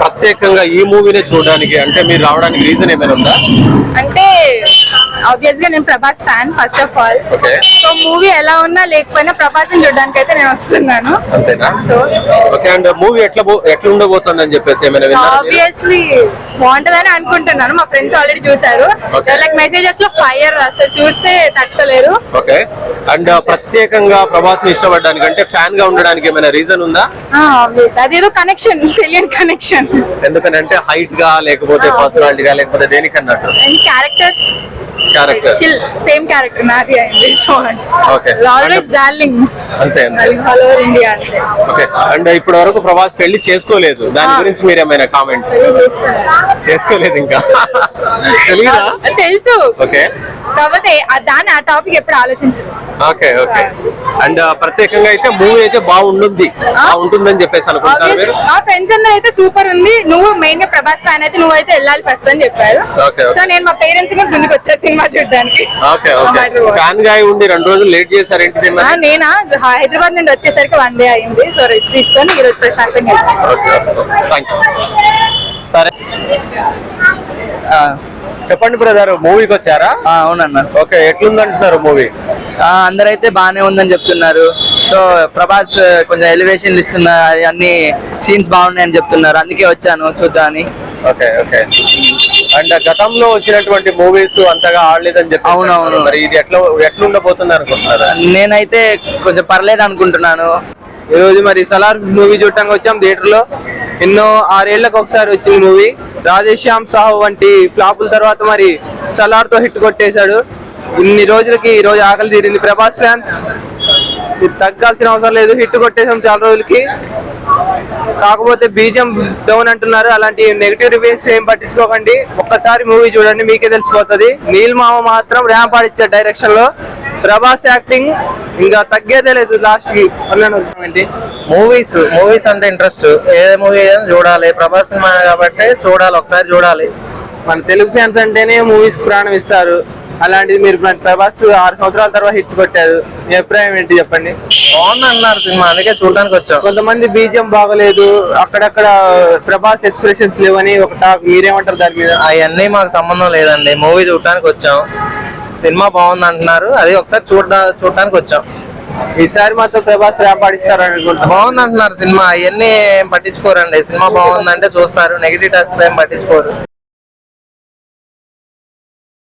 ప్రత్యేకంగా ఈ మూవీనే చూడడానికి అంటే మీరు రావడానికి రీజన్ ఏమైనా ఉందా? అంటే ఆబ్వియస్గా నేను Prabhas fan first of all so movie ఎలా ఉన్నా లేకపోయినా ప్రభాస్ చూడడానికి అయితే నేను వస్తున్నాను. అంతేనా? సో ఓకే అండ్ మూవీ ఎట్లా బో- ఎట్లా ఉండబోతుంది అని చెప్పేసి ఏమైనా? ఆబ్వియస్లీ బాగుంటదని అనుకుంటున్నాను. మా ఫ్రెండ్స్ ఆల్రెడీ చూసారు. లైక్ మెసేజెస్లో ఫైర్ అసలు చూస్తే తట్టుకోలేరు. ఓకే అండ్ ప్రత్యేకంగా ప్రభాస్ని ఇష్టపడడానికి అంటే ఫ్యాన్గా ఉండడానికి ఏమైనా రీజన్ ఉందా? అదేదో కనెక్షన్ తెలియని కనెక్షన్ ఎందుకంటే హైట్గా లేకపోతే పర్సనాలిటీ గా లేకపోతే దేనికి అన్నట్టు and character character chill same character నాది అయింది సో. ఆల్వేస్ డార్లింగ్ అంతే ఆల్ ఓవర్ ఇండియా అంటే ఓకే అండ్ ఇప్పటి వరకు ప్రభాస్ పెళ్ళి చేసుకోలేదు. దాని Ah. గురించి మీరు ఏమైనా కామెంట్ చేసుకోలేదు. ఇంకా. తెలుసు. ఓకే కాకపోతే దాన్ని ఆ టాపిక్ ఎప్పుడు ఆలోచించదు ఓకే ఓకే అండ్ ప్రత్యేకంగా అయితే మూవీ అయితే బాగుంటుంది. బాగుంటుందని చెప్పేసి అనుకుంటున్నారు మా ఫ్రెండ్స్ అందరూ అయితే సూపర్ ఉంది. నువ్వు మెయిన్గా ప్రభాస్ ఫ్యాన్ అయితే నువ్వు అయితే వెళ్ళాలి ఫస్ట్ అని చెప్పారు. సో నేను మా పేరెంట్స్ కూడా ముందుకు వచ్చా సినిమా చూడడానికి. ఓకే ఓకే ఫ్యాన్గా ఉండి రెండు రోజులు లేట్ దీని ఆ, మరి? నేనా హైదరాబాద్ నుండి వచ్చేసరికి వన్ డే అయింది. సో రెస్ట్ తీసుకొని ఈ రోజు ప్రశాంతంగా సరే. చెప్పండి బ్రదర్ మూవీకి వచ్చారా ఆ, అవునన్న. ఓకే ఎట్లుందంటున్నారు మూవీ ఆ, అందరైతే బాగానే ఉందని చెప్తున్నారు. సో ప్రభాస్ కొంచెం ఎలివేషన్ ఇస్తున్నారు అన్ని సీన్స్ బాగున్నాయని చెప్తున్నారు. అందుకే వచ్చాను చూద్దామని. Okay okay. అండ్ గతంలో వచ్చినటువంటి మూవీస్ అంతగా ఆడలేదని చెప్పి అవునవును. మరి ఇది ఎట్లా ఎట్లుండబోతుంది అనుకుంటున్నారా? నేనైతే కొంచెం పర్లేదు అనుకుంటున్నాను. ఈ రోజు మరి సలార్ మూవీ చూడటానికి వచ్చాం థియేటర్లో. ఎన్నో ఆరేళ్ళకు ఒకసారి వచ్చింది మూవీ రాజేశ్యామ్ సాహు వంటి ఫ్లాపుల తర్వాత మరి సలార్తో హిట్ కొట్టేశాడు. ఇన్ని రోజులకి ఈ రోజు ఆకలి తీరింది ప్రభాస్ ఫ్యాన్స్. ఇది తగ్గాల్సిన అవసరం లేదు. హిట్ కొట్టేసాం చాలా రోజులకి. కాకపోతే బీజం డౌన్ అంటున్నారు. అలాంటి నెగిటివ్ రివ్యూస్ ఏం పట్టించుకోకండి. ఒక్కసారి మూవీ చూడండి మీకే తెలిసిపోతుంది. నీల్ మామ మాత్రం ర్యాంప్ ఆడిచ్చాడు డైరెక్షన్లో. ప్రభాస్ యాక్టింగ్ ఇంకా తగ్గేదే లేదు లాస్ట్కి. ఏంటి? మూవీస్ మూవీస్ అంటే ఇంట్రెస్ట్ ఏ మూవీ చూడాలి. ప్రభాస్ సినిమా కాబట్టి చూడాలి ఒకసారి చూడాలి. మన తెలుగు ఫ్యాన్స్ అంటేనే మూవీస్ ప్రాణం ఇస్తారు. అలాంటిది మీరు ప్రభాస్ ఆరు సంవత్సరాల తర్వాత హిట్ కొట్టారు. మీ అభిప్రాయం ఏంటి చెప్పండి? బాగుంది అన్నారు సినిమా అందుకే చూడడానికి వచ్చాం. కొంతమంది బీజం బాగలేదు. అక్కడక్కడ ప్రభాస్ ఎక్స్ప్రెషన్స్ లేవని ఒక టాక్ మీరేమంటారు దాని మీద? అవన్నీ మాకు సంబంధం లేదండి. మూవీ చూడడానికి వచ్చాం. సినిమా బాగుంది అంటున్నారు అది ఒకసారి చూడ చూడడానికి వచ్చాం. ఈసారి మాత్రం ప్రభాస్ ర్యాంప్ ఆడిస్తారు అనుకుంటా బాగుంది అంటున్నారు సినిమా. అవన్నీ ఏం పట్టించుకోరండి. సినిమా బాగుందంటే చూస్తారు. నెగిటివ్ టాక్స్ ఏం పట్టించుకోరు.